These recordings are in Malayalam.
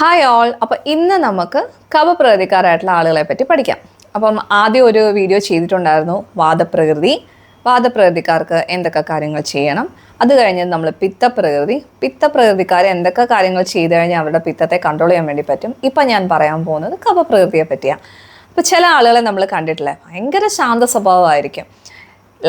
ഹായ് ഓൾ അപ്പോൾ ഇന്ന് നമുക്ക് കവപ്രകൃതിക്കാരായിട്ടുള്ള ആളുകളെ പറ്റി പഠിക്കാം. അപ്പം ആദ്യം ഒരു വീഡിയോ ചെയ്തിട്ടുണ്ടായിരുന്നു വാദപ്രകൃതി. വാദപ്രകൃതിക്കാർക്ക് എന്തൊക്കെ കാര്യങ്ങൾ ചെയ്യണം? അത് കഴിഞ്ഞ് നമ്മൾ പിത്തപ്രകൃതി. പിത്തപ്രകൃതിക്കാർ എന്തൊക്കെ കാര്യങ്ങൾ ചെയ്തു കഴിഞ്ഞാൽ അവരുടെ പിത്തത്തെ കൺട്രോൾ ചെയ്യാൻ വേണ്ടി പറ്റും? ഇപ്പം ഞാൻ പറയാൻ പോകുന്നത് കവപ്രകൃതിയെ പറ്റിയാണ് അപ്പോൾ ചില ആളുകളെ നമ്മൾ കണ്ടിട്ടില്ല? ഭയങ്കര ശാന്ത സ്വഭാവമായിരിക്കും.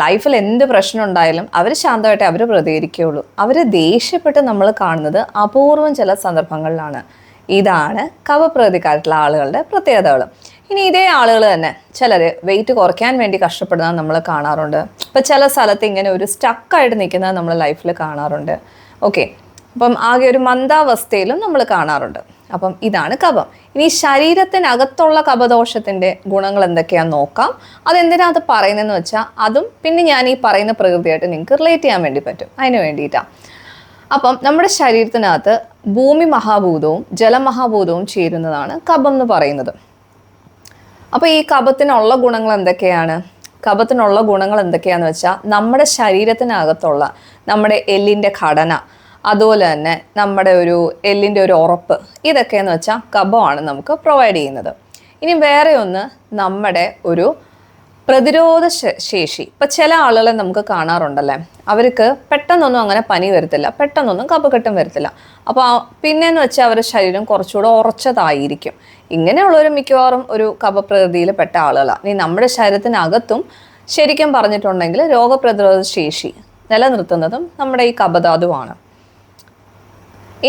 ലൈഫിൽ എന്ത് പ്രശ്നം ഉണ്ടായാലും അവർ ശാന്തമായിട്ട് അവർ പ്രതികരിക്കുകയുള്ളൂ. അവരെ ദേഷ്യപ്പെട്ട് നമ്മൾ കാണുന്നത് അപൂർവം ചില സന്ദർഭങ്ങളിലാണ്. ഇതാണ് കവപ്രതിക്കാരായിട്ടുള്ള ആളുകളുടെ പ്രത്യേകതകൾ. ഇനി ഇതേ ആളുകൾ തന്നെ ചിലർ വെയിറ്റ് കുറയ്ക്കാൻ വേണ്ടി കഷ്ടപ്പെടുന്നത് നമ്മൾ കാണാറുണ്ട്. ഇപ്പം ചില സ്ഥലത്ത് ഇങ്ങനെ ഒരു സ്റ്റക്കായിട്ട് നിൽക്കുന്നത് നമ്മൾ ലൈഫിൽ കാണാറുണ്ട്. ഓക്കെ അപ്പം ആകെ ഒരു മന്ദാവസ്ഥയിലും നമ്മൾ കാണാറുണ്ട്. അപ്പം ഇതാണ് കപം. ഇനി ശരീരത്തിനകത്തുള്ള കപദോഷത്തിന്റെ ഗുണങ്ങൾ എന്തൊക്കെയാണെന്ന് നോക്കാം. അതെന്തിനാ അത് പറയുന്നതെന്ന് വെച്ചാൽ അതും പിന്നെ ഞാൻ ഈ പറയുന്ന പ്രകൃതിയായിട്ട് നിങ്ങൾക്ക് റിലേറ്റ് ചെയ്യാൻ വേണ്ടി പറ്റും. അതിന് വേണ്ടിയിട്ടാണ് അപ്പം നമ്മുടെ ശരീരത്തിനകത്ത് ഭൂമി മഹാഭൂതവും ജലമഹാഭൂതവും ചേരുന്നതാണ് കബം എന്ന് പറയുന്നത്. അപ്പോൾ ഈ കബത്തിനുള്ള ഗുണങ്ങൾ എന്തൊക്കെയാണ്? കഫത്തിനുള്ള ഗുണങ്ങൾ എന്തൊക്കെയാന്ന് വെച്ചാൽ നമ്മുടെ ശരീരത്തിനകത്തുള്ള നമ്മുടെ എല്ലിന്റെ ഘടന അതുപോലെ തന്നെ നമ്മുടെ ഒരു എല്ലിന്റെ ഒരു ഉറപ്പ് ഇതൊക്കെയെന്ന് വെച്ചാൽ കഫമാണ് നമുക്ക് പ്രൊവൈഡ് ചെയ്യുന്നത്. ഇനി വേറെ ഒന്ന് നമ്മുടെ ഒരു പ്രതിരോധ ശേഷി. ഇപ്പം ചില ആളുകളെ നമുക്ക് കാണാറുണ്ടല്ലേ? അവർക്ക് പെട്ടെന്നൊന്നും അങ്ങനെ പനി വരത്തില്ല. പെട്ടെന്നൊന്നും കഫക്കെട്ടും വരത്തില്ല. അപ്പോൾ പിന്നെന്ന് വെച്ചാൽ അവരുടെ ശരീരം കുറച്ചുകൂടെ ഉറച്ചതായിരിക്കും. ഇങ്ങനെയുള്ളവർ മിക്കവാറും ഒരു കപപ്രകൃതിയിൽ പെട്ട ആളുകളാണ് ഇനി നമ്മുടെ ശരീരത്തിനകത്തും ശരിക്കും പറഞ്ഞിട്ടുണ്ടെങ്കിൽ രോഗപ്രതിരോധ ശേഷി നിലനിർത്തുന്നതും നമ്മുടെ ഈ കപധാതുവാണ്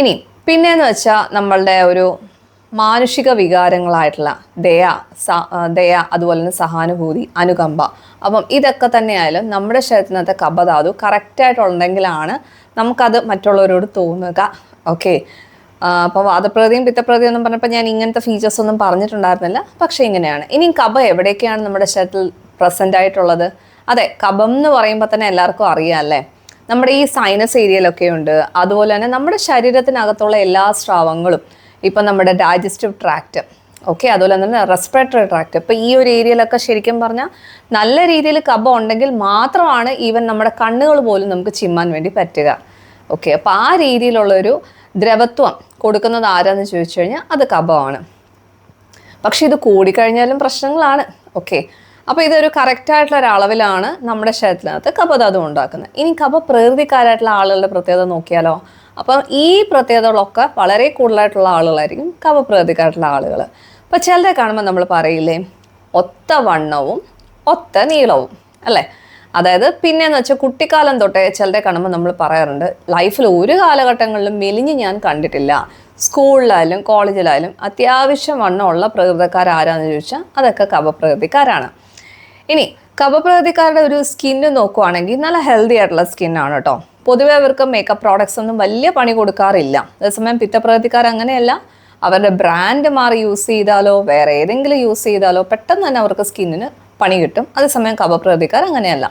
ഇനി പിന്നെന്ന് വെച്ചാൽ നമ്മളുടെ ഒരു മാനുഷിക വികാരങ്ങളായിട്ടുള്ള ദയ ദയ അതുപോലെ തന്നെ സഹാനുഭൂതി അനുകമ്പ. അപ്പം ഇതൊക്കെ തന്നെയായാലും നമ്മുടെ ശരീരത്തിനകത്തെ കപധാതു കറക്റ്റായിട്ടുണ്ടെങ്കിലാണ് നമുക്കത് മറ്റുള്ളവരോട് തോന്നുക. ഓക്കെ അപ്പോൾ വാദപ്രതിയും പിത്തപ്രതിയും ഒന്നും പറഞ്ഞപ്പോൾ ഞാൻ ഇങ്ങനത്തെ ഫീച്ചേഴ്സ് ഒന്നും പറഞ്ഞിട്ടുണ്ടായിരുന്നില്ല. പക്ഷേ ഇങ്ങനെയാണ്. ഇനി കബ എവിടെയൊക്കെയാണ് നമ്മുടെ ശരീരത്തിൽ പ്രസന്റ് ആയിട്ടുള്ളത്? അതെ കബം എന്ന് പറയുമ്പോൾ തന്നെ എല്ലാവർക്കും അറിയാം അല്ലേ? നമ്മുടെ ഈ സൈനസ് ഏരിയയിലൊക്കെ ഉണ്ട് അതുപോലെ തന്നെ നമ്മുടെ ശരീരത്തിനകത്തുള്ള എല്ലാ സ്രാവങ്ങളും ഇപ്പം നമ്മുടെ ഡൈജസ്റ്റീവ് ട്രാക്റ്റ് ഓക്കെ അതുപോലെ തന്നെ റെസ്പിറേറ്ററി ട്രാക്റ്റ് ഇപ്പം ഈ ഒരു ഏരിയയിലൊക്കെ ശരിക്കും പറഞ്ഞാൽ നല്ല രീതിയിൽ കബ ഉണ്ടെങ്കിൽ മാത്രമാണ് ഈവൻ നമ്മുടെ കണ്ണുകൾ പോലും നമുക്ക് ചിമ്മാൻ വേണ്ടി പറ്റുക. ഓക്കെ അപ്പോൾ ആ രീതിയിലുള്ളൊരു ദ്രവത്വം കൊടുക്കുന്നത് ആരാന്ന് ചോദിച്ചു കഴിഞ്ഞാൽ അത് കബമാണ് പക്ഷേ ഇത് കൂടിക്കഴിഞ്ഞാലും പ്രശ്നങ്ങളാണ്. ഓക്കെ അപ്പോൾ ഇതൊരു കറക്റ്റായിട്ടുള്ള ഒരു അളവിലാണ് നമ്മുടെ ശരീരത്തിനകത്ത് കപധാതു ഉണ്ടാക്കുന്നത്. ഇനി കപ പ്രകൃതിക്കാരായിട്ടുള്ള ആളുകളുടെ പ്രത്യേകത നോക്കിയാലോ? അപ്പം ഈ പ്രത്യേകതകളൊക്കെ വളരെ കൂടുതലായിട്ടുള്ള ആളുകളായിരിക്കും കപ പ്രകൃതിക്കാരായിട്ടുള്ള ആളുകൾ അപ്പോൾ ചിലരെ കാണുമ്പോൾ നമ്മൾ പറയില്ലേ ഒത്ത വണ്ണവും ഒത്ത നീളവും അല്ലേ? അതായത് പിന്നെയെന്ന് വെച്ചാൽ കുട്ടിക്കാലം തൊട്ടേ ചിലരെ കാണുമ്പോൾ നമ്മൾ പറയാറുണ്ട് ലൈഫിൽ ഒരു കാലഘട്ടങ്ങളിലും മെലിഞ്ഞ് ഞാൻ കണ്ടിട്ടില്ല. സ്കൂളിലായാലും കോളേജിലായാലും അത്യാവശ്യം വണ്ണമുള്ള പ്രകൃതക്കാരാരാന്ന് ചോദിച്ചാൽ അതൊക്കെ കവപ്രകൃതിക്കാരാണ്. ഇനി കപപ്രകൃതിക്കാരുടെ ഒരു സ്കിന്ന് നോക്കുവാണെങ്കിൽ നല്ല ഹെൽത്തി ആയിട്ടുള്ള സ്കിന്നാണ് കേട്ടോ പൊതുവെ അവർക്ക് മേക്കപ്പ് പ്രോഡക്ട്സ് ഒന്നും വലിയ പണി കൊടുക്കാറില്ല. അതേസമയം പിത്തപ്രകൃതിക്കാർ അങ്ങനെയല്ല. അവരുടെ ബ്രാൻഡ് മാറി യൂസ് ചെയ്താലോ വേറെ ഏതെങ്കിലും യൂസ് ചെയ്താലോ പെട്ടെന്ന് തന്നെ അവർക്ക് സ്കിന്നിന് പണി കിട്ടും. അതേസമയം കപപ്രകൃതിക്കാർ അങ്ങനെയല്ല.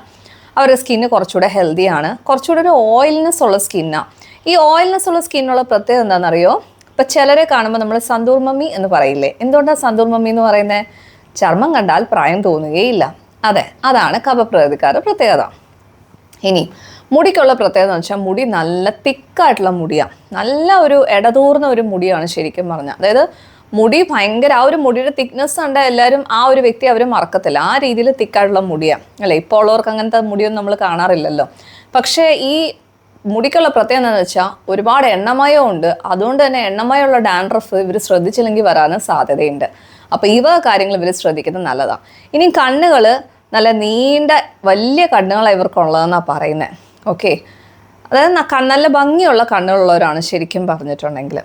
അവരുടെ സ്കിന്ന് കുറച്ചുകൂടെ ഹെൽത്തിയാണ് കുറച്ചുകൂടെ ഒരു ഓയിൽനെസ് ഉള്ള സ്കിന്നാണ് ഈ ഓയിൽനെസ് ഉള്ള സ്കിന്നുള്ള പ്രത്യേകത എന്താണെന്നറിയോ? ഇപ്പം ചിലരെ കാണുമ്പോൾ നമ്മൾ സന്തൂർ മമ്മി എന്ന് പറയില്ലേ? എന്തുകൊണ്ടാണ് സന്തൂർ മമ്മി എന്ന് പറയുന്നത് ചർമ്മം കണ്ടാൽ പ്രായം തോന്നുകയില്ല. അതെ അതാണ് കപപ്രകൃതിക്കാരുടെ പ്രത്യേകത. ഇനി മുടിക്കുള്ള പ്രത്യേകത എന്ന് വെച്ചാൽ മുടി നല്ല തിക്കായിട്ടുള്ള മുടിയാണ് നല്ല ഒരു ഇടതൂർന്ന ഒരു മുടിയാണ് ശരിക്കും പറഞ്ഞാൽ. അതായത് മുടി ഭയങ്കര ആ ഒരു മുടിയുടെ തിക്നെസ് ഉണ്ട് എല്ലാവരും ആ ഒരു വ്യക്തി അവർ മറക്കത്തില്ല. ആ രീതിയിൽ തിക്കായിട്ടുള്ള മുടിയാണ് അല്ലേ? ഇപ്പോൾ ഉള്ളവർക്ക് അങ്ങനത്തെ മുടിയൊന്നും നമ്മൾ കാണാറില്ലല്ലോ. പക്ഷേ ഈ മുടിക്കുള്ള പ്രത്യേകത എന്താണെന്ന് വെച്ചാൽ ഒരുപാട് എണ്ണമയം ഉണ്ട്. അതുകൊണ്ട് തന്നെ എണ്ണമയമുള്ള ഡാൻഡ്രഫ് ഇവർ ശ്രദ്ധിച്ചില്ലെങ്കിൽ വരാനും സാധ്യതയുണ്ട്. അപ്പോൾ ഇവ കാര്യങ്ങൾ ഇവർ ശ്രദ്ധിക്കുന്നത് നല്ലതാണ് ഇനി കണ്ണുകൾ നല്ല നീണ്ട വലിയ കണ്ണുകളാണ് ഇവർക്കുള്ളതെന്നാണ് പറയുന്നത് ഓക്കെ. അതായത് നല്ല ഭംഗിയുള്ള കണ്ണുകളുള്ളവരാണ് ശരിക്കും പറഞ്ഞിട്ടുണ്ടെങ്കിൽ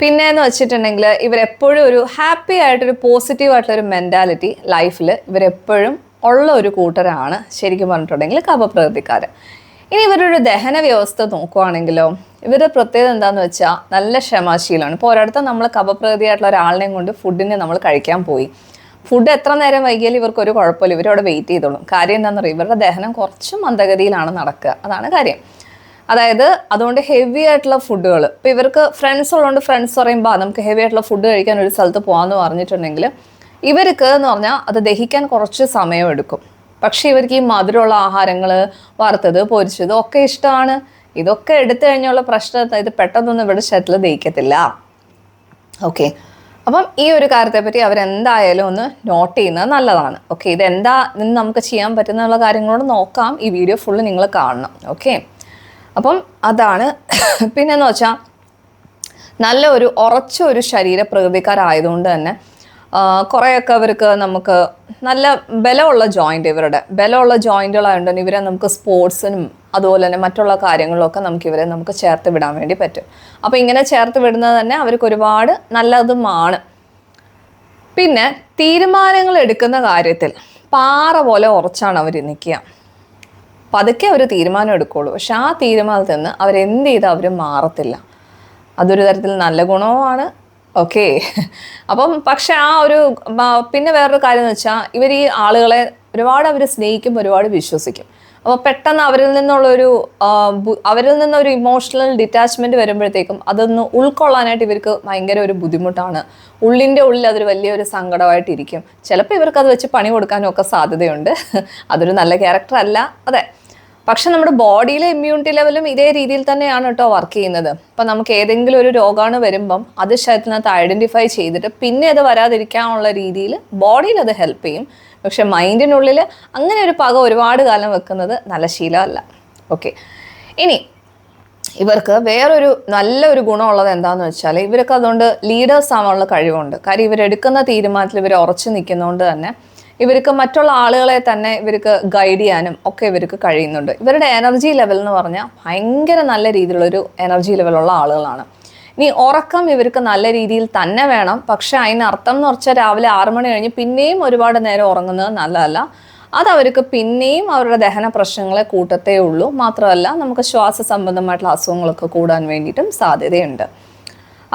പിന്നെ എന്ന് വെച്ചിട്ടുണ്ടെങ്കിൽ ഇവരെപ്പോഴും ഒരു ഹാപ്പി ആയിട്ടൊരു പോസിറ്റീവ് ആയിട്ടുള്ള ഒരു മെന്റാലിറ്റി ലൈഫിൽ ഇവരെപ്പോഴും ഉള്ള ഒരു കൂട്ടരാണ് ശരിക്കും പറഞ്ഞിട്ടുണ്ടെങ്കിൽ കപപ്രകൃതിക്കാർ ഇനി ഇവരുടെ ദഹന വ്യവസ്ഥ നോക്കുവാണെങ്കിലോ ഇവരുടെ പ്രത്യേകത എന്താണെന്ന് വെച്ചാൽ നല്ല ക്ഷമാശീലമാണ്. ഇപ്പോൾ ഒരിടത്ത് നമ്മൾ കപപ്രകൃതിയായിട്ടുള്ള ഒരാളിനെയും കൊണ്ട് ഫുഡിനെ നമ്മൾ കഴിക്കാൻ പോയി. ഫുഡ് എത്ര നേരം വൈകിയാലും ഇവർക്ക് ഒരു കുഴപ്പമില്ല ഇവരവിടെ വെയിറ്റ് ചെയ്തോളും. കാര്യം എന്താണെന്ന് പറയുക ഇവരുടെ ദഹനം കുറച്ച് മന്ദഗതിയിലാണ് നടക്കുക. അതാണ് കാര്യം. അതായത് അതുകൊണ്ട് ഹെവി ആയിട്ടുള്ള ഫുഡുകൾ ഇപ്പോൾ ഇവർക്ക് ഫ്രണ്ട്സ് ഉള്ളതുകൊണ്ട് ഫ്രണ്ട്സ് പറയുമ്പോൾ നമുക്ക് ഹെവി ആയിട്ടുള്ള ഫുഡ് കഴിക്കാൻ ഒരു സ്ഥലത്ത് പോകാമെന്ന് പറഞ്ഞിട്ടുണ്ടെങ്കിൽ ഇവർക്ക് എന്ന് പറഞ്ഞാൽ അത് ദഹിക്കാൻ കുറച്ച് സമയമെടുക്കും പക്ഷേ ഇവർക്ക് ഈ മധുരമുള്ള ആഹാരങ്ങൾ വറുത്തത് പൊരിച്ചത് ഒക്കെ ഇഷ്ടമാണ് ഇതൊക്കെ എടുത്തു കഴിഞ്ഞുള്ള പ്രശ്നം ഇത് പെട്ടെന്നൊന്നും ഇവിടെ ശരത്തിൽ ദഹിക്കത്തില്ല. ഓക്കെ. അപ്പം ഈ ഒരു കാര്യത്തെപ്പറ്റി അവരെന്തായാലും ഒന്ന് നോട്ട് ചെയ്യുന്നത് നല്ലതാണ്. ഓക്കെ ഇതെന്താ നിന്ന് നമുക്ക് ചെയ്യാൻ പറ്റുന്നുള്ള കാര്യങ്ങളോട് നോക്കാം. ഈ വീഡിയോ ഫുള്ള് നിങ്ങൾ കാണണം. ഓക്കെ. അപ്പം അതാണ്. പിന്നെന്ന് വെച്ചാൽ നല്ല ഒരു ഉറച്ച ഒരു ശരീര പ്രകൃതിക്കാരായതുകൊണ്ട് തന്നെ കുറേയൊക്കെ അവർക്ക് നമുക്ക് നല്ല ബലമുള്ള ജോയിന്റ് ഇവരുടെ. ബലമുള്ള ജോയിന്റുകളായതുകൊണ്ട് ഇവരെ നമുക്ക് സ്പോർട്സിനും അതുപോലെ തന്നെ മറ്റുള്ള കാര്യങ്ങളൊക്കെ നമുക്ക് ഇവരെ നമുക്ക് ചേർത്ത് വിടാൻ വേണ്ടി പറ്റും. അപ്പോൾ ഇങ്ങനെ ചേർത്ത് വിടുന്നത് തന്നെ അവർക്ക് ഒരുപാട് നല്ലതുമാണ്. പിന്നെ തീരുമാനങ്ങൾ എടുക്കുന്ന കാര്യത്തിൽ പാറ പോലെ ഉറച്ചാണ് അവർ നിൽക്കുക പതുക്കെ അവർ തീരുമാനം എടുക്കുള്ളൂ. പക്ഷെ ആ തീരുമാനത്തിൽ നിന്ന് അവരെന്ത് ചെയ്താൽ അവർ മാറത്തില്ല. അതൊരു തരത്തിൽ നല്ല ഗുണവുമാണ്. ഓക്കെ. അപ്പം പക്ഷെ ആ ഒരു പിന്നെ വേറൊരു കാര്യം എന്ന് വെച്ചാൽ ഇവർ ഈ ആളുകളെ ഒരുപാട് അവർ സ്നേഹിക്കും ഒരുപാട് വിശ്വസിക്കും. അപ്പോൾ പെട്ടെന്ന് അവരിൽ നിന്നുള്ളൊരു അവരിൽ നിന്നൊരു ഇമോഷണൽ ഡിറ്റാച്ച്മെന്റ് വരുമ്പോഴത്തേക്കും അതൊന്ന് ഉൾക്കൊള്ളാനായിട്ട് ഇവർക്ക് ഭയങ്കര ഒരു ബുദ്ധിമുട്ടാണ്. ഉള്ളിന്റെ ഉള്ളിൽ അതൊരു വലിയൊരു സങ്കടമായിട്ടിരിക്കും. ചിലപ്പോൾ ഇവർക്ക് അത് വെച്ച് പണി കൊടുക്കാനും ഒക്കെ സാധ്യതയുണ്ട്. അതൊരു നല്ല ക്യാരക്ടർ അല്ല. അതെ. പക്ഷെ നമ്മുടെ ബോഡിയിലെ ഇമ്മ്യൂണിറ്റി ലെവലും ഇതേ രീതിയിൽ തന്നെയാണ് കേട്ടോ വർക്ക് ചെയ്യുന്നത്. അപ്പം നമുക്ക് ഏതെങ്കിലും ഒരു രോഗമാണ് വരുമ്പം അത് ശരീരത്തിനകത്ത് ഐഡന്റിഫൈ ചെയ്തിട്ട് പിന്നെ അത് വരാതിരിക്കാനുള്ള രീതിയിൽ ബോഡിയിൽ അത് ഹെൽപ്പ് ചെയ്യും. പക്ഷെ മൈൻഡിനുള്ളിൽ അങ്ങനെ ഒരു പക ഒരുപാട് കാലം വെക്കുന്നത് നല്ല ശീലമല്ല. ഓക്കെ ഇനി ഇവർക്ക് വേറൊരു നല്ലൊരു ഗുണമുള്ളത് എന്താണെന്ന് വെച്ചാൽ ഇവർക്ക് അതുകൊണ്ട് ലീഡേഴ്സ് ആവാനുള്ള കഴിവുണ്ട്. കാര്യം ഇവരെടുക്കുന്ന തീരുമാനത്തിൽ ഇവർ ഉറച്ചു നിൽക്കുന്നതുകൊണ്ട് തന്നെ ഇവർക്ക് മറ്റുള്ള ആളുകളെ തന്നെ ഇവർക്ക് ഗൈഡ് ചെയ്യാനും ഒക്കെ ഇവർക്ക് കഴിയുന്നുണ്ട്. ഇവരുടെ എനർജി ലെവൽ എന്ന് പറഞ്ഞാൽ ഭയങ്കര നല്ല രീതിയിലുള്ളൊരു എനർജി ലെവലുള്ള ആളുകളാണ്. ഇനി ഉറക്കം ഇവർക്ക് നല്ല രീതിയിൽ തന്നെ വേണം. പക്ഷെ അതിനർത്ഥം എന്ന് വെച്ചാൽ രാവിലെ ആറ് മണി കഴിഞ്ഞ് പിന്നെയും ഒരുപാട് നേരം ഉറങ്ങുന്നത് നല്ലതല്ല. അത് അവർക്ക് പിന്നെയും അവരുടെ ദഹന പ്രശ്നങ്ങളെ കൂട്ടത്തേ ഉള്ളൂ. മാത്രമല്ല നമുക്ക് ശ്വാസ സംബന്ധമായിട്ടുള്ള അസുഖങ്ങളൊക്കെ കൂടാൻ വേണ്ടിയിട്ടും സാധ്യതയുണ്ട്.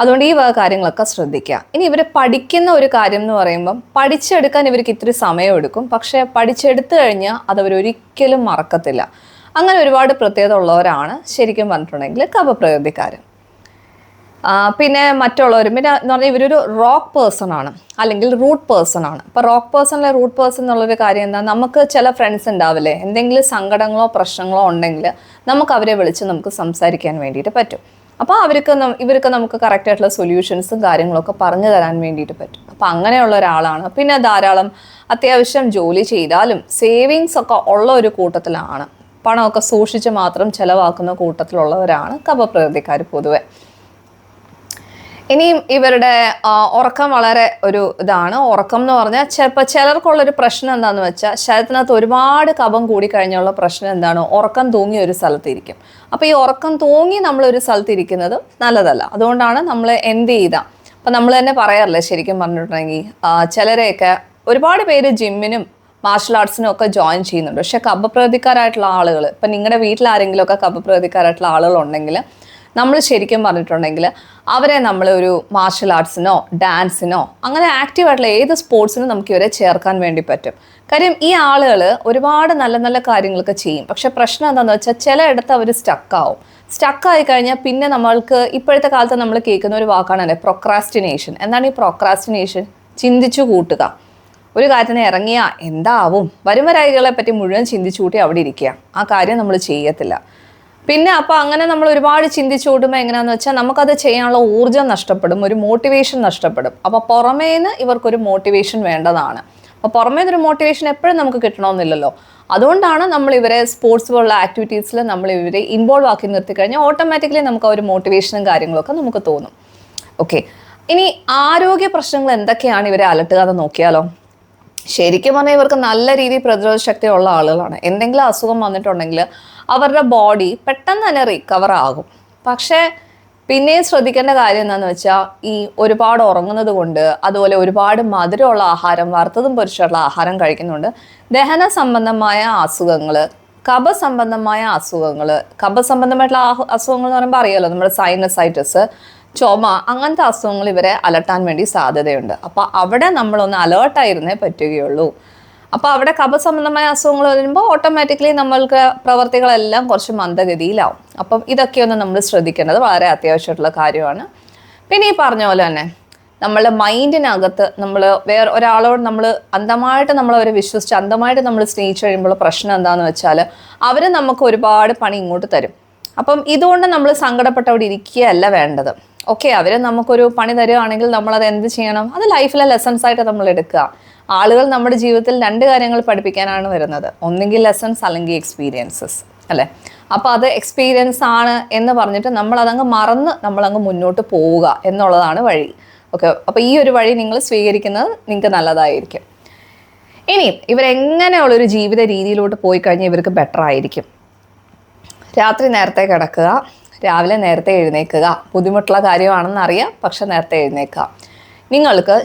അതുകൊണ്ട് ഈ വക കാര്യങ്ങളൊക്കെ ശ്രദ്ധിക്കുക. ഇനി ഇവർ പഠിക്കുന്ന ഒരു കാര്യം എന്ന് പറയുമ്പം പഠിച്ചെടുക്കാൻ ഇവർക്ക് ഇത്തിരി സമയം എടുക്കും. പക്ഷേ പഠിച്ചെടുത്തു കഴിഞ്ഞാൽ അത് അവർ ഒരിക്കലും മറക്കത്തില്ല. അങ്ങനെ ഒരുപാട് പ്രത്യേകത ഉള്ളവരാണ് ശരിക്കും പറഞ്ഞിട്ടുണ്ടെങ്കിൽ കപപ്രകൃതിക്കാരൻ പിന്നെ മറ്റുള്ളവരും പിന്നെ എന്ന് പറഞ്ഞാൽ ഇവരൊരു റോക്ക് പേഴ്സൺ ആണ്. അല്ലെങ്കിൽ റൂട്ട് പേഴ്സൺ ആണ്. അപ്പോൾ റോക്ക് പേഴ്സണിലെ റൂട്ട് പേഴ്സൺ എന്നുള്ളൊരു കാര്യം എന്താ? നമുക്ക് ചില ഫ്രണ്ട്സ് ഉണ്ടാവില്ലേ എന്തെങ്കിലും സങ്കടങ്ങളോ പ്രശ്നങ്ങളോ ഉണ്ടെങ്കിൽ നമുക്ക് അവരെ വിളിച്ച് നമുക്ക് സംസാരിക്കാൻ വേണ്ടിയിട്ട് പറ്റും. അപ്പോൾ അവർക്ക് ഇവർക്ക് നമുക്ക് കറക്റ്റ് ആയിട്ടുള്ള സൊല്യൂഷൻസും കാര്യങ്ങളൊക്കെ പറഞ്ഞു തരാൻ വേണ്ടിയിട്ട് പറ്റും. അപ്പോൾ അങ്ങനെയുള്ള ഒരാളാണ്. പിന്നെ ധാരാളം അത്യാവശ്യം ജോലി ചെയ്താലും സേവിങ്സ് ഒക്കെ ഉള്ള ഒരു കൂട്ടത്തിലാണ്. പണമൊക്കെ സൂക്ഷിച്ച് മാത്രം ചിലവാക്കുന്ന കൂട്ടത്തിലുള്ളവരാണ് കപപ്രകൃതിക്കാർ പൊതുവെ. ഇനിയും ഇവരുടെ ഉറക്കം വളരെ ഒരു ഇതാണ്. ഉറക്കം എന്ന് പറഞ്ഞാൽ ചിലപ്പോൾ ചിലർക്കുള്ളൊരു പ്രശ്നം എന്താണെന്ന് വെച്ചാൽ ശരീരത്തിനകത്ത് ഒരുപാട് കൂടി കഴിഞ്ഞുള്ള പ്രശ്നം എന്താണ്? ഉറക്കം തൂങ്ങി ഒരു സ്ഥലത്തിരിക്കും അപ്പോൾ ഈ ഉറക്കം തൂങ്ങി നമ്മളൊരു സ്ഥലത്തിരിക്കുന്നത് നല്ലതല്ല. അതുകൊണ്ടാണ് നമ്മൾ എന്ത് ചെയ്താൽ അപ്പം നമ്മൾ തന്നെ പറയാറില്ലേ ശരിക്കും പറഞ്ഞിട്ടുണ്ടെങ്കിൽ ചിലരെയൊക്കെ ഒരുപാട് പേര് ജിമ്മിനും മാർഷൽ ആർട്സിനും ഒക്കെ ജോയിൻ ചെയ്യുന്നുണ്ട്. പക്ഷേ കപപ്രതിക്കാരായിട്ടുള്ള ആളുകൾ ഇപ്പം നിങ്ങളുടെ വീട്ടിൽ ആരെങ്കിലുമൊക്കെ ആളുകൾ ആളുകളുണ്ടെങ്കിൽ നമ്മൾ ശരിക്കും പറഞ്ഞിട്ടുണ്ടെങ്കിൽ അവരെ നമ്മൾ ഒരു മാർഷൽ ആർട്സിനോ ഡാൻസിനോ അങ്ങനെ ആക്റ്റീവായിട്ടുള്ള ഏത് സ്പോർട്സിനും നമുക്ക് ഇവരെ ചേർക്കാൻ വേണ്ടി പറ്റും. കാര്യം ഈ ആളുകൾ ഒരുപാട് നല്ല നല്ല കാര്യങ്ങളൊക്കെ ചെയ്യും. പക്ഷെ പ്രശ്നം എന്താണെന്ന് വെച്ചാൽ ചിലയിടത്ത് അവർ സ്റ്റക്കാവും സ്റ്റക്കായി കഴിഞ്ഞാൽ പിന്നെ നമ്മൾക്ക് ഇപ്പോഴത്തെ കാലത്ത് നമ്മൾ കേൾക്കുന്ന ഒരു വാക്കാണ് അല്ലേ? പ്രൊക്രാസ്റ്റിനേഷൻ എന്താണ് ഈ പ്രൊക്രാസ്റ്റിനേഷൻ ചിന്തിച്ചു കൂട്ടുക. ഒരു കാര്യത്തിന് ഇറങ്ങിയാൽ എന്താവും? വരുമരായികളെ പറ്റി മുഴുവൻ ചിന്തിച്ചു കൂട്ടി അവിടെ ഇരിക്കുക. ആ കാര്യം നമ്മൾ ചെയ്യത്തില്ല. പിന്നെ അപ്പൊ അങ്ങനെ നമ്മൾ ഒരുപാട് ചിന്തിച്ചു കൂടുമ്പോൾ എങ്ങനെയാന്ന് വെച്ചാൽ നമുക്കത് ചെയ്യാനുള്ള ഊർജം നഷ്ടപ്പെടും ഒരു മോട്ടിവേഷൻ നഷ്ടപ്പെടും. അപ്പൊ പുറമേന്ന് ഇവർക്കൊരു മോട്ടിവേഷൻ വേണ്ടതാണ്. അപ്പൊ പുറമേന്ന് ഒരു മോട്ടിവേഷൻ എപ്പോഴും നമുക്ക് കിട്ടണമെന്നില്ലല്ലോ. അതുകൊണ്ടാണ് നമ്മൾ ഇവരെ സ്പോർട്സ് പോലുള്ള ആക്ടിവിറ്റീസിൽ നമ്മൾ ഇവരെ ഇൻവോൾവ് ആക്കി നിർത്തി കഴിഞ്ഞാൽ ഓട്ടോമാറ്റിക്കലി നമുക്ക് ആ ഒരു മോട്ടിവേഷനും കാര്യങ്ങളൊക്കെ നമുക്ക് തോന്നും. ഓക്കെ ഇനി ആരോഗ്യ പ്രശ്നങ്ങൾ എന്തൊക്കെയാണ് ഇവരെ അലട്ടുക എന്ന് നോക്കിയാലോ? ശരിക്കും പറഞ്ഞാൽ ഇവർക്ക് നല്ല രീതിയിൽ പ്രതിരോധ ശക്തി ഉള്ള ആളുകളാണ്. എന്തെങ്കിലും അസുഖം വന്നിട്ടുണ്ടെങ്കിൽ അവരുടെ ബോഡി പെട്ടെന്ന് തന്നെ റിക്കവർ ആകും. പക്ഷേ പിന്നെയും ശ്രദ്ധിക്കേണ്ട കാര്യം എന്താണെന്ന് വെച്ചാൽ ഈ ഒരുപാട് ഉറങ്ങുന്നത് കൊണ്ട് അതുപോലെ ഒരുപാട് മധുരമുള്ള ആഹാരം വറുത്തതും പൊരിച്ചുള്ള ആഹാരം കഴിക്കുന്നുണ്ട്. ദഹന സംബന്ധമായ അസുഖങ്ങൾ കപ സംബന്ധമായ അസുഖങ്ങൾ കപ സംബന്ധമായിട്ടുള്ള അസുഖങ്ങൾ എന്ന് പറയുമ്പോൾ അറിയാലോ നമ്മുടെ സൈനസൈറ്റിസ് ചുമ അങ്ങനത്തെ അസുഖങ്ങൾ ഇവരെ അലട്ടാൻ വേണ്ടി സാധ്യതയുണ്ട്. അപ്പോൾ അവിടെ നമ്മളൊന്ന് അലേർട്ടായിരുന്നേ പറ്റുകയുള്ളൂ. അപ്പോൾ അവിടെ കബ സംബന്ധമായ അസുഖങ്ങൾ വരുമ്പോൾ ഓട്ടോമാറ്റിക്കലി നമ്മൾക്ക് പ്രവർത്തികളെല്ലാം കുറച്ച് മന്ദഗതിയിലാവും. അപ്പം ഇതൊക്കെയൊന്ന് നമ്മൾ ശ്രദ്ധിക്കേണ്ടത് വളരെ അത്യാവശ്യമായിട്ടുള്ള കാര്യമാണ്. പിന്നെ ഈ പറഞ്ഞ പോലെ തന്നെ നമ്മളുടെ മൈൻഡിനകത്ത് നമ്മൾ വേറെ ഒരാളോട് നമ്മൾ അന്തമായിട്ട് നമ്മൾ അവരെ വിശ്വസിച്ച് അന്ധമായിട്ട് നമ്മൾ സ്നേഹിച്ചു കഴിയുമ്പോൾ പ്രശ്നം എന്താണെന്ന് വെച്ചാൽ അവർ നമുക്ക് ഒരുപാട് പണി ഇങ്ങോട്ട് തരും. അപ്പം ഇതുകൊണ്ട് നമ്മൾ സങ്കടപ്പെട്ടവിടെ ഇരിക്കുകയല്ല വേണ്ടത്. ഓക്കെ അവർ നമുക്കൊരു പണി തരുവാണെങ്കിൽ നമ്മളത് എന്ത് ചെയ്യണം? അത് ലൈഫിലെ ലെസൺസ് ആയിട്ട് നമ്മൾ എടുക്കുക. ആളുകൾ നമ്മുടെ ജീവിതത്തിൽ രണ്ട് കാര്യങ്ങൾ പഠിപ്പിക്കാനാണ് വരുന്നത്. ഒന്നെങ്കിൽ ലെസൺസ് അല്ലെങ്കിൽ എക്സ്പീരിയൻസസ് അല്ലേ? അപ്പോൾ അത് എക്സ്പീരിയൻസ് ആണ് എന്ന് പറഞ്ഞിട്ട് നമ്മൾ അതങ്ങ് മറന്ന് നമ്മളങ്ങ് മുന്നോട്ട് പോവുക എന്നുള്ളതാണ് വഴി. ഓക്കെ അപ്പോൾ ഈ ഒരു വഴി നിങ്ങൾ സ്വീകരിക്കുന്നത് നിങ്ങൾക്ക് നല്ലതായിരിക്കും. ഇനി ഇവരെങ്ങനെയുള്ളൊരു ജീവിത രീതിയിലോട്ട് പോയി കഴിഞ്ഞാൽ ഇവർക്ക് ബെറ്റർ ആയിരിക്കും. രാത്രി നേരത്തെ കിടക്കുക. രാവിലെ നേരത്തെ എഴുന്നേൽക്കുക ബുദ്ധിമുട്ടുള്ള കാര്യമാണെന്ന് അറിയാം പക്ഷെ നേരത്തെ എഴുന്നേൽക്കുക നിങ്ങൾക്ക്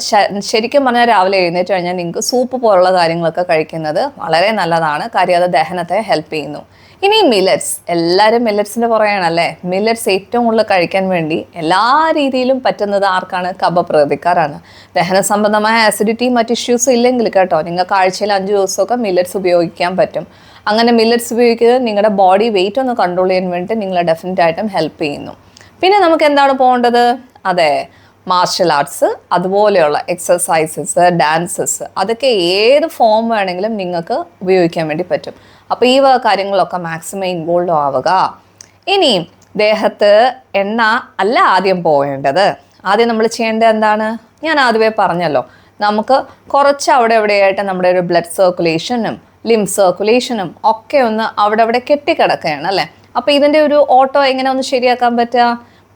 ശരിക്കും പറഞ്ഞാൽ രാവിലെ എഴുന്നേറ്റ് കഴിഞ്ഞാൽ നിങ്ങൾക്ക് സൂപ്പ് പോലുള്ള കാര്യങ്ങളൊക്കെ കഴിക്കുന്നത് വളരെ നല്ലതാണ്. കാര്യം അത് ദഹനത്തെ ഹെൽപ്പ് ചെയ്യുന്നു. ഇനി മില്ലറ്റ്സ് എല്ലാവരും മില്ലറ്റ്സിന്റെ പുറകെയാണല്ലേ? മില്ലറ്റ്സ് ഏറ്റവും കൂടുതൽ കഴിക്കാൻ വേണ്ടി എല്ലാ രീതിയിലും പറ്റുന്നത് ആർക്കാണ്? കപപ്രകൃതിക്കാരാണ് ദഹന സംബന്ധമായ ആസിഡിറ്റി മറ്റ് ഇഷ്യൂസ് ഇല്ലെങ്കിൽ കേട്ടോ നിങ്ങൾക്ക് ആഴ്ചയിൽ അഞ്ച് ദിവസമൊക്കെ മില്ലറ്റ്സ് ഉപയോഗിക്കാൻ പറ്റും. അങ്ങനെ മില്ലറ്റ്സ് ഉപയോഗിക്കുന്നത് നിങ്ങളുടെ ബോഡി വെയിറ്റ് ഒന്ന് കൺട്രോൾ ചെയ്യാൻ വേണ്ടിയിട്ട് നിങ്ങളെ ഡെഫിനറ്റ് ആയിട്ടും ഹെൽപ്പ് ചെയ്യുന്നു. പിന്നെ നമുക്ക് എന്താണ് പോകേണ്ടത്? അതെ മാർഷൽ ആർട്സ് അതുപോലെയുള്ള എക്സസൈസസ് ഡാൻസസ് അതൊക്കെ ഏത് ഫോം വേണമെങ്കിലും നിങ്ങൾക്ക് ഉപയോഗിക്കാൻ വേണ്ടി പറ്റും. അപ്പോൾ ഈ കാര്യങ്ങളൊക്കെ മാക്സിമം ഇൻവോൾവ് ആവുക. ഇനിയും ദേഹത്ത് എണ്ണ അല്ല ആദ്യം പോകേണ്ടത്. ആദ്യം നമ്മൾ ചെയ്യേണ്ടത് എന്താണ്? ഞാൻ ആദ്യമേ പറഞ്ഞല്ലോ നമുക്ക് കുറച്ച് അവിടെ എവിടെയായിട്ട് നമ്മുടെ ഒരു ബ്ലഡ് സർക്കുലേഷനും ലിം സർക്കുലേഷനും ഒക്കെ ഒന്ന് അവിടെ അവിടെ കെട്ടിക്കിടക്കുകയാണ് അല്ലേ? അപ്പോൾ ഇതിന്റെ ഒരു ഓട്ടോ എങ്ങനെ ഒന്ന് ശരിയാക്കാൻ പറ്റുക?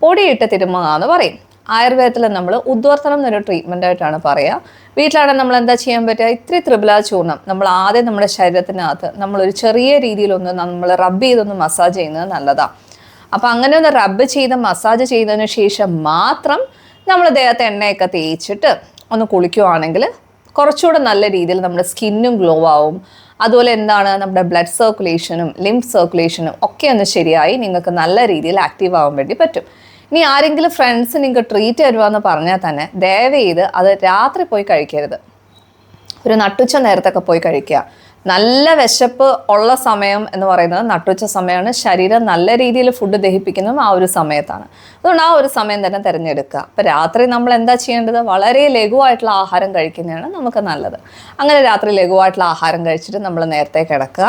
പൊടിയിട്ട് തിരുമുക എന്ന് പറയും. ആയുർവേദത്തിൽ നമ്മൾ ഉദ്വർത്തനം എന്നൊരു ട്രീറ്റ്മെന്റ് ആയിട്ടാണ് പറയുക. വീട്ടിലാണെങ്കിൽ നമ്മൾ എന്താ ചെയ്യാൻ പറ്റുക? ഇത്തിരി ത്രിബില ചൂർണം നമ്മൾ ആദ്യം നമ്മുടെ ശരീരത്തിനകത്ത് നമ്മളൊരു ചെറിയ രീതിയിലൊന്ന് നമ്മൾ റബ്ബ് ചെയ്തൊന്ന് മസാജ് ചെയ്യുന്നത് നല്ലതാണ് അപ്പോൾ അങ്ങനെ ഒന്ന് റബ്ബ് ചെയ്ത് മസാജ് ചെയ്തതിന് ശേഷം മാത്രം നമ്മൾ ദേഹത്തെ എണ്ണയൊക്കെ തേച്ചിട്ട് ഒന്ന് കുളിക്കുവാണെങ്കിൽ കുറച്ചുകൂടെ നല്ല രീതിയിൽ നമ്മുടെ സ്കിന്നും ഗ്ലോ ആവും. അതുപോലെ എന്താണ് നമ്മുടെ ബ്ലഡ് സർക്കുലേഷനും ലിംഫ് സർക്കുലേഷനും ഒക്കെ ഒന്ന് ശരിയായി നിങ്ങൾക്ക് നല്ല രീതിയിൽ ആക്റ്റീവ് ആവാൻ വേണ്ടി പറ്റും. ഇനി ആരെങ്കിലും ഫ്രണ്ട്സ് നിങ്ങൾക്ക് ട്രീറ്റ് തരുവാന്ന് പറഞ്ഞാൽ തന്നെ ദയവ് ചെയ്ത് അത് രാത്രി പോയി കഴിക്കരുത്. ഒരു നട്ടുച്ച നേരത്തൊക്കെ പോയി കഴിക്കുക. നല്ല വിശപ്പ് ഉള്ള സമയം എന്ന് പറയുന്നത് നട്ടുച്ച സമയമാണ്. ശരീരം നല്ല രീതിയിൽ ഫുഡ് ദഹിപ്പിക്കുന്നതും ആ ഒരു സമയത്താണ്. അതുകൊണ്ട് ആ ഒരു സമയം തന്നെ തിരഞ്ഞെടുക്കുക. അപ്പോൾ രാത്രി നമ്മൾ എന്താ ചെയ്യേണ്ടത്? വളരെ ലഘുവായിട്ടുള്ള ആഹാരം കഴിക്കുന്നതാണ് നമുക്ക് നല്ലത്. അങ്ങനെ രാത്രി ലഘുവായിട്ടുള്ള ആഹാരം കഴിച്ചിട്ട് നമ്മൾ നേരത്തെ കിടക്കുക.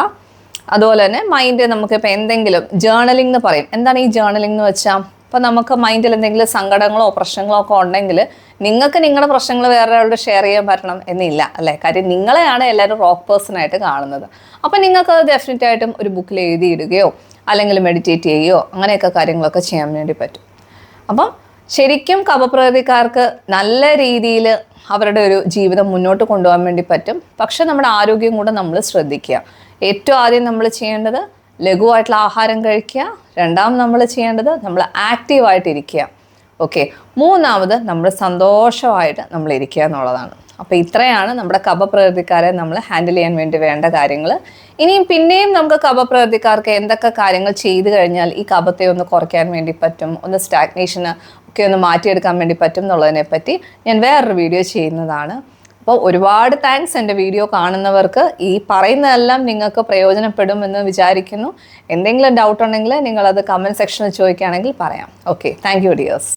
അതുപോലെ തന്നെ മൈൻഡ് നമുക്കിപ്പോൾ എന്തെങ്കിലും ജേർണലിംഗ് എന്ന് പറയും. എന്താണ് ഈ ജേർണലിംഗ് എന്ന് വെച്ചാൽ ഇപ്പോൾ നമുക്ക് മൈൻഡിൽ എന്തെങ്കിലും സങ്കടങ്ങളോ പ്രശ്നങ്ങളോ ഒക്കെ ഉണ്ടെങ്കിൽ നിങ്ങൾക്ക് നിങ്ങളുടെ പ്രശ്നങ്ങൾ വേറെ ഒരാളോട് ഷെയർ ചെയ്യാൻ പറ്റണം എന്നില്ല അല്ലേ? കാര്യം നിങ്ങളെയാണ് എല്ലാവരും റോക്ക് പേഴ്സൺ ആയിട്ട് കാണുന്നത്. അപ്പോൾ നിങ്ങൾക്ക് അത് ഡെഫിനറ്റ് ആയിട്ടും ഒരു ബുക്കിൽ എഴുതിയിടുകയോ അല്ലെങ്കിൽ മെഡിറ്റേറ്റ് ചെയ്യുകയോ അങ്ങനെയൊക്കെ കാര്യങ്ങളൊക്കെ ചെയ്യാൻ വേണ്ടി പറ്റും. അപ്പം ശരിക്കും കപപ്രകൃതിക്കാർക്ക് നല്ല രീതിയിൽ അവരുടെ ഒരു ജീവിതം മുന്നോട്ട് കൊണ്ടുപോകാൻ വേണ്ടി പറ്റും. പക്ഷെ നമ്മുടെ ആരോഗ്യം കൂടെ നമ്മൾ ശ്രദ്ധിക്കുക. ഏറ്റവും ആദ്യം നമ്മൾ ചെയ്യേണ്ടത് ലഘുവായിട്ടുള്ള ആഹാരം കഴിക്കുക. രണ്ടാമത് നമ്മൾ ചെയ്യേണ്ടത് നമ്മൾ ആക്റ്റീവായിട്ടിരിക്കുക. ഓക്കെ മൂന്നാമത് നമ്മൾ സന്തോഷമായിട്ട് നമ്മൾ ഇരിക്കുക എന്നുള്ളതാണ്. അപ്പോൾ ഇത്രയാണ് നമ്മുടെ കപപ്രകൃതിക്കാരെ നമ്മൾ ഹാൻഡിൽ ചെയ്യാൻ വേണ്ടി വേണ്ട കാര്യങ്ങൾ. ഇനിയും പിന്നെയും നമുക്ക് കപപ്രകൃതിക്കാർക്ക് എന്തൊക്കെ കാര്യങ്ങൾ ചെയ്തു കഴിഞ്ഞാൽ ഈ കപത്തെ ഒന്ന് കുറയ്ക്കാൻ വേണ്ടി പറ്റും ഒന്ന് സ്റ്റാഗ്നേഷന് ഒക്കെ ഒന്ന് മാറ്റിയെടുക്കാൻ വേണ്ടി പറ്റും എന്നുള്ളതിനെ പറ്റി ഞാൻ വേറൊരു വീഡിയോ ചെയ്യുന്നതാണ്. അപ്പോൾ ഒരുപാട് താങ്ക്സ് എന്റെ വീഡിയോ കാണുന്നവർക്ക്. ഈ പറയുന്നതെല്ലാം നിങ്ങൾക്ക് പ്രയോജനപ്പെടുമെന്ന് വിചാരിക്കുന്നു. എന്തെങ്കിലും ഡൗട്ട് ഉണ്ടെങ്കിൽ നിങ്ങളത് കമന്റ് സെക്ഷനിൽ ചോദിക്കുകയാണെങ്കിൽ പറയാം. Okay thank you dears